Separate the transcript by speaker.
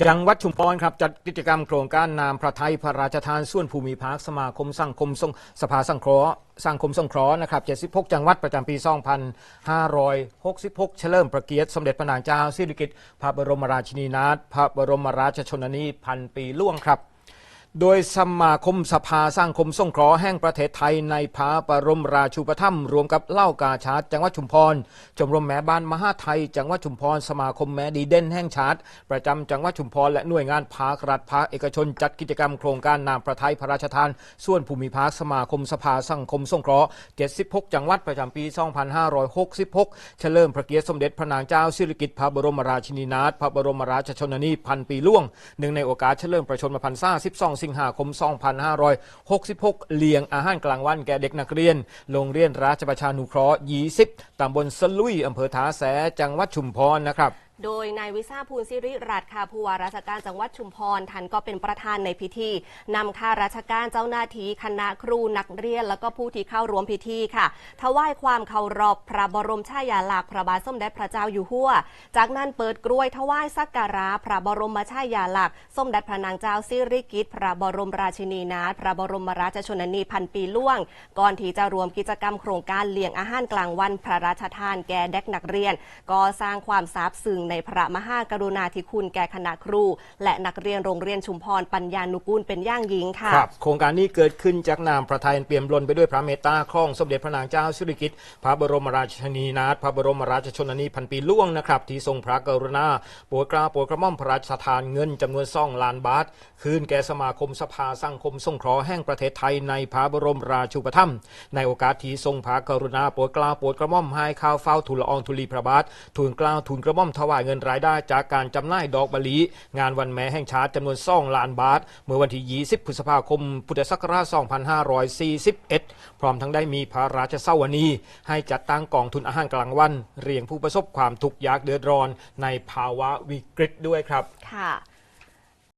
Speaker 1: จังหวัดชุมพรครับจัดกิจกรรมโครงการนามพระไทยพระราชทานส่วนภูมิภาคสมาคมสังคมสงสภาสังเคราะห์สังคมสงเคราะห์นะครับ76 จังหวัดประจำปี 2566 เฉลิมพระเกียรติสมเด็จพระนางเจ้าสิริกิติ์พระบรมราชินีนาถพระบรมราชชนนีพันปีล่วงครับ โดยสมาคมสภาสร้างคมส่งเคราะห์แห่งประเทศไทยในพระบรมราชูปถัมภ์รวมกับเล่ากาชาติจังหวัดชุมพรชมรมแม่บ้านมหาไทย จังหวัดชุมพรสมาคมแม่ดีเด่นแห่งชาติประจำจังหวัดชุมพรและหน่วยงานภาครัฐภาคเอกชน จัดกิจกรรมโครงการนามพระไทยพระราชทาน ส่วนภูมิภาคสมาคมสภาสังคมสงเคราะห์ 76 จังหวัดประจำปี 2566 เฉลิมพระเกียรติสมเด็จพระนางเจ้าสิริกิติ์พระบรมราชินีนาถพระบรมราชชนนีพันปีล่วงเนื่งในโอกาสเฉลิมพระชนมพรรษา12สิงหาคม 2566 เลี้ยงอาหารกลางวันแก่เด็กนักเรียน โรงเรียนราชประชานุเคราะห์ 20 ตำบลสลุยอำเภอท้าแส จังหวัดชุมพรนะครับ
Speaker 2: โดยนายวิชาภูลสิริรัตน์ค่ะผู้ว่าราชการจังหวัดชุมพรท่านก็เป็นประธานในพิธีนำข้าราชการเจ้าหน้าที่คณะครูนักเรียน แล้วก็ผู้ที่เข้าร่วมพิธีค่ะถวายความเคารพพระบรมฉายาลักษณ์พระบาทสมเด็จพระเจ้าอยู่หัว จากนั้นเปิดกล้วยถวายสักการะพระบรมฉายาลักษณ์สมเด็จพระนางเจ้าสิริกิติ์พระบรมราชินีนาถพระบรมราชชนนีพันปีล่วง ก่อนที่จะรวมกิจกรรมโครงการเลี้ยงอาหารกลางวันพระราชทานแก่เด็กนักเรียน ก็สร้างความซาบซึ้งในพระมหากรุณาธิคุณแก่คณะครู และนักเรียนโรงเรียนชุมพรปัญญานุกูลเป็นอย่างยิ่งค่ะ
Speaker 1: ครับโครงการนี้เกิดขึ้นจากนามพระไทยอันเปี่ยมล้นไปด้วยพระเมตตาคล้องสมเด็จพระนางเจ้าสิริกิติ์พระบรมราชินีนาถพระบรมราชชนนีพันปีล่วงนะครับที่ทรงพระกรุณาโปรดเกล้าโปรดกระหม่อมพระราชทานเงินจำนวนซองล้านบาท คืนแก่สมาคมสภาสังคมสงเคราะห์แห่งประเทศไทยในพระบรมราชูปถัมภ์ในโอกาสที่ทรงพระกรุณาโปรดเกล้าโปรดกระหม่อมให้ข้าวเฝ้าทูลละอองธุลีพระบาททูลเกล้าทูลกระหม่อมถวายายเงินรายได้จากการจำหน่ายดอกมะลิ งานวันแม่แห่งชาติจำนวนซ่องล้านบาท เมื่อวันที่ 20 พฤษภาคม พุทธศักราช 2541 พร้อมทั้งได้มีพระราชเสาวนีให้จัดตั้งกองทุนอาหารกลางวัน เรียงผู้ประสบความทุกข์ยากเดือดร้อนในภาวะวิกฤตด้วยครับ
Speaker 2: ค่ะ